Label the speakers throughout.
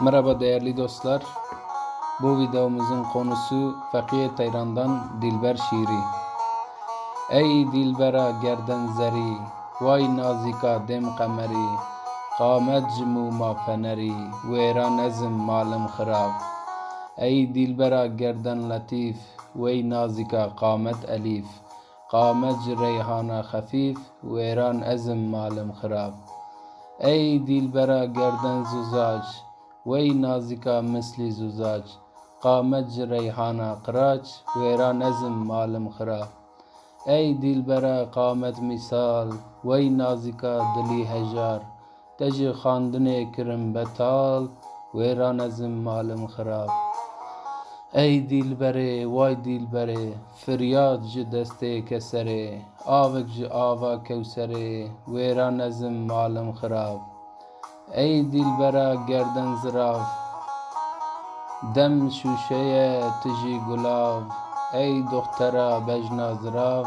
Speaker 1: Merhaba değerli dostlar. Bu videomuzun konusu Fakir Teyran'dan Dilber şiiri. Ey Dilbera gerden zeri, vay nazika dem kameri, qamet cimuma feneri, vera nezm malum khirab. Ey Dilbera gerden latif, vay nazika qamet elif, qamet reyhana khafif, veran ezm malum khirab. Ey dilbera gerden zuzac Vey nazika misli zuzac Qamet reyhana qıraç Vera nezm malum khira Ey dilbera qamet misal Vey nazika dili hejar Teji xandine kirim betal Vera nezm malum khirab Ey dilbere, vay dilbere, feryad ji destê keserê, avek ji ava kewserê, wêra nezim malum xirab. Ey dilbera gerden zirav, dem şûşeye tu jî gulav, ey doxtera bejna zirav,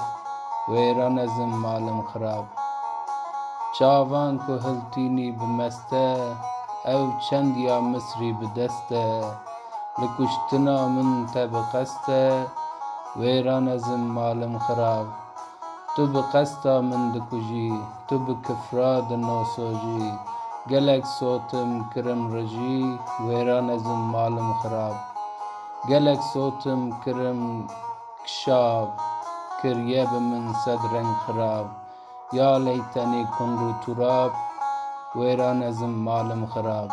Speaker 1: wêra nezim malum xirab. Çavan ku hiltînî bi meste, ew çend ya misrî bi dest e, li kuştina min te bi qest e, wêra nezim malum xirab. Tu bi qesta min dikujî, tu bi kifra dinosojî, gelek sotim kirim rijî, wêra nezim malum xirab. Gelek sotim kirim kişab, kiriye bi min sed reng xirab. Ya leytenî kunru turab, wêra nezim malum xirab.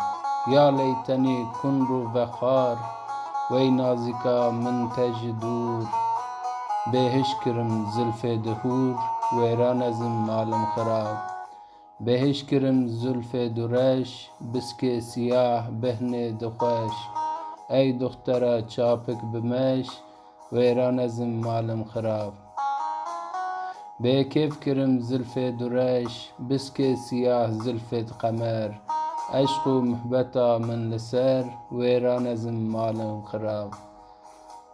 Speaker 1: Ya leytenî kunru vexar, wey nazika min te ji dûr. Bêhiş kirim zülfê dihûr, wêra nezim malum xirab. Bêhiş بهش کرن زلف درش بسكي سیاه بهن دقش. ای دخترا چاپک بمش ویران ازم مالم خراب. به کیف کرم زلف درش بسکه سیاه زلفت قمر. عشق و محبتا من لسر ویران ازم مالم خراب.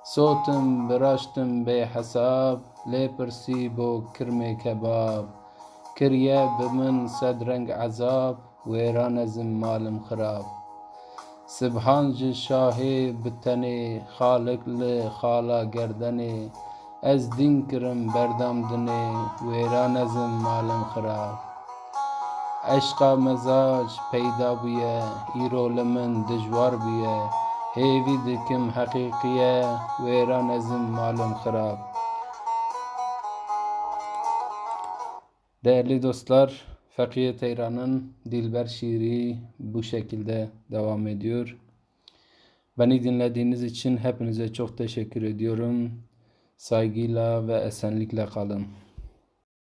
Speaker 1: صوتم براشتم به حساب لی كرمي بو کرم کباب. کریه بمن من صد رنگ عذاب ویران از مالم خراب. سبحان ج شاهی بتنی خالق ل خالا گردنی از دین کرم بردم دنی ویران از مالم خراب. عشقا مزاج پیدا بیه ایرو لمن دجوار بیه هیوی دکم حقیقیه ویران از مالم خراب. Değerli dostlar, Fakir Teyran'ın Dilber şiiri bu şekilde devam ediyor. Beni dinlediğiniz için hepinize çok teşekkür ediyorum. Saygıyla ve esenlikle kalın.